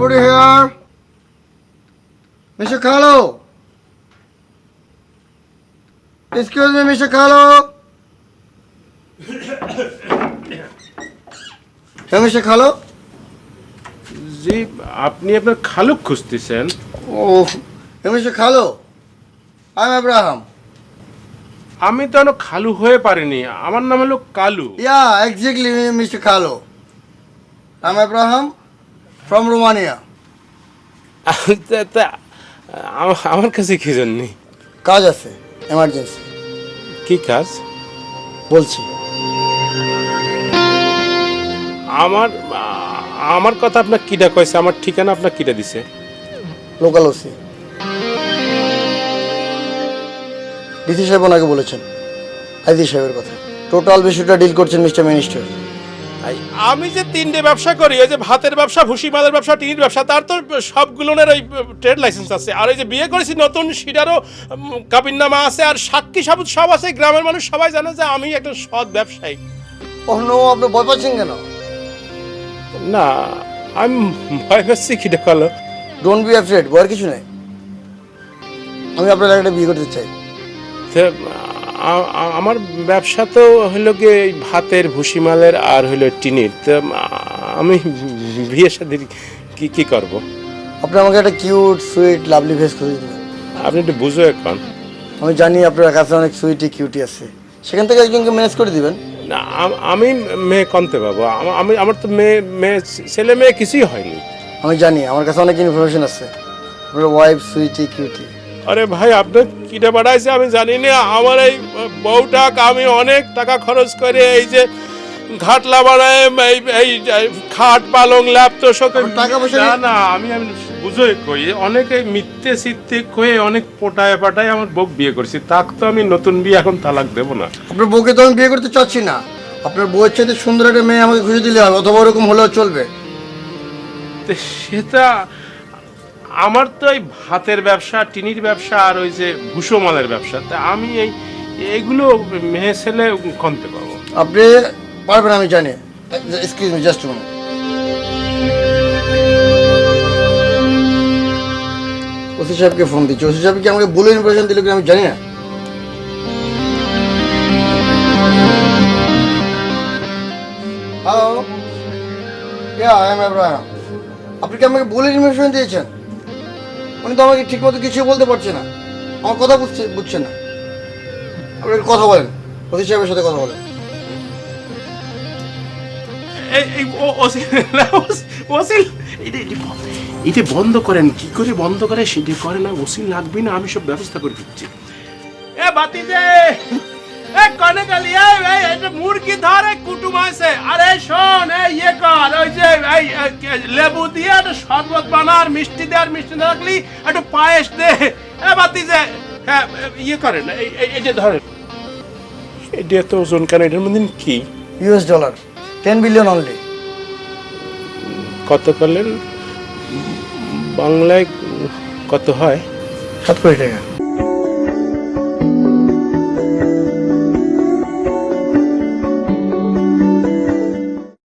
Anybody here? Mr. Carlo? Excuse me, Mr. Carlo? Hey, Mr. Carlo? জি আপনি আপনার খালুক খুঁজতেছেন Oh, hey, Mr. Carlo? I'm Abraham. আমি তো এখনও খালু হয়ে পারিনি আমার নাম হলো Kalu Yeah, exactly, Mr. Carlo. I'm Abraham from Romania. তা- তা, আমার কাছে কি জন্যে? কাজ আছে এমার্জেন্সি কি কাজ? বলছি। আমার আমার কথা আপনার কিটা কয়েছে আমার ঠিকানা আপনার কিটা দিছে? লোকাল ওসি ডিসি সাহেব ওনাকে বলেছেন আইদি সাহেবের কথা। টোটাল বিষয়টা ডিল করছেন মিস্টার মিনিস্টার আমি যে তিনটে ব্যবসা করি ওই যে ভাতের ব্যবসা ভুসি মালের ব্যবসা টিনির ব্যবসা তার তো সবগুলোনের ওই ট্রেড লাইসেন্স আছে। আর ওই যে বিয়ে করেছি নতুন সেটারও কাবিন নামা আছে আর সাক্ষী সাবুত সব আছে। গ্রামের মানুষ সবাই জানে যে আমি একটা সৎ ব্যবসায়ী। ও নো আপনি ভয় পাচ্ছেন কেন? না আমি ভয় পাচ্ছি কিটা ভালো ডোন্ট বি অ্যাফ্রেড ভয়ের কিছু নেই। আমি আপনার একটা বিয়ে করতে চাই। আমার ব্যবসা তো হলো গিয়ে ভাতের ভুসিমালের আর হলো টিনির। তো আমি বিয়ে সাথে কি কি করব? আপনি আমাকে একটা কিউট সুইট লাভলি ফেস করে দিবেন আপনি একটু বুঝো এখন। আমি জানি আপনার কাছে অনেক সুইটি কিউটি আছে। সেখান থেকে একজনকে ম্যানেজ করে দিবেন। না আমি মেয়ে কমতে পাবো। আমি আমার তো মেয়ে মেয়ে ছেলে মেয়ে কিছুই হয়নি। আমি জানি আমার কাছে অনেক ইনফরমেশন আছে। আপনার ওয়াইফ সুইটি কিউটি আরে ভাই আপনার কিটা পাঠাইছে আমি জানি না। আমার এই বউটাক আমি অনেক টাকা খরচ করে এই যে ঘাটলা বানায় এই এই খাট পালং ল্যাপ তো সব টাকা পয়সা না না আমি আমি বুঝোই কই অনেকে মিথ্যে সিদ্ধে কয়ে অনেক পোটায় পাটায় আমার বউ বিয়ে করছি। তাক তো আমি নতুন বিয়ে এখন তালাক দেবো না। আপনার বউকে তো আমি বিয়ে করতে চাচ্ছি না। আপনার বউয়ের চাইতে সুন্দর একটা মেয়ে আমাকে খুঁজে দিলে হবে অথবা ওরকম হলেও চলবে। তো সেটা আমার তো এই ভাতের ব্যবসা, টিনির ব্যবসা আর ওই যে ভুসো মালের ব্যবসা, তা আমি এই এইগুলো মেয়ে ছেলে কমতে পারব। আপনি পারবেন, আমি জানি। এক্সকিউজ মি জাস্ট ওসি সাহেবকে ফোন দিচ্ছি। ওসি সাহেব কি আমাকে ভুল ইনফরমেশন দিল আমি জানি না। Hello yeah I am Ibrahim আপনি কি আমাকে ভুল ইনফরমেশন দিয়েছেন? উনি তো আমাকে ঠিকমতো কিছু বলতে পারছে না। আমার কথা বুঝছে বুঝছেন না। আপনি কথা বলেন। ওসি সাহেবের সাথে কথা বলেন। এটা বন্ধ করেন। কি করে বন্ধ করে? সেটা করে না। ওসিল লাগবে না। আমি সব ব্যবস্থা করে দিচ্ছি। এ বাতি যে মুরগি ধরে কুটুম আছে? আরে শোন এই ইয়ে কর ওই যে এই লেবু দিয়ে একটা শরবত বানার মিষ্টি দে আর মিষ্টি না রাখলি একটু পায়েস দে। এ বাতি যে হ্যাঁ ইয়ে করেন এই এই- এই যে ধরেন। এটা তো ওজন কেন এটার মধ্যে কি? US dollar ten billion only কত করলেন? বাংলায় কত হয়? সাত কোটি টাকা।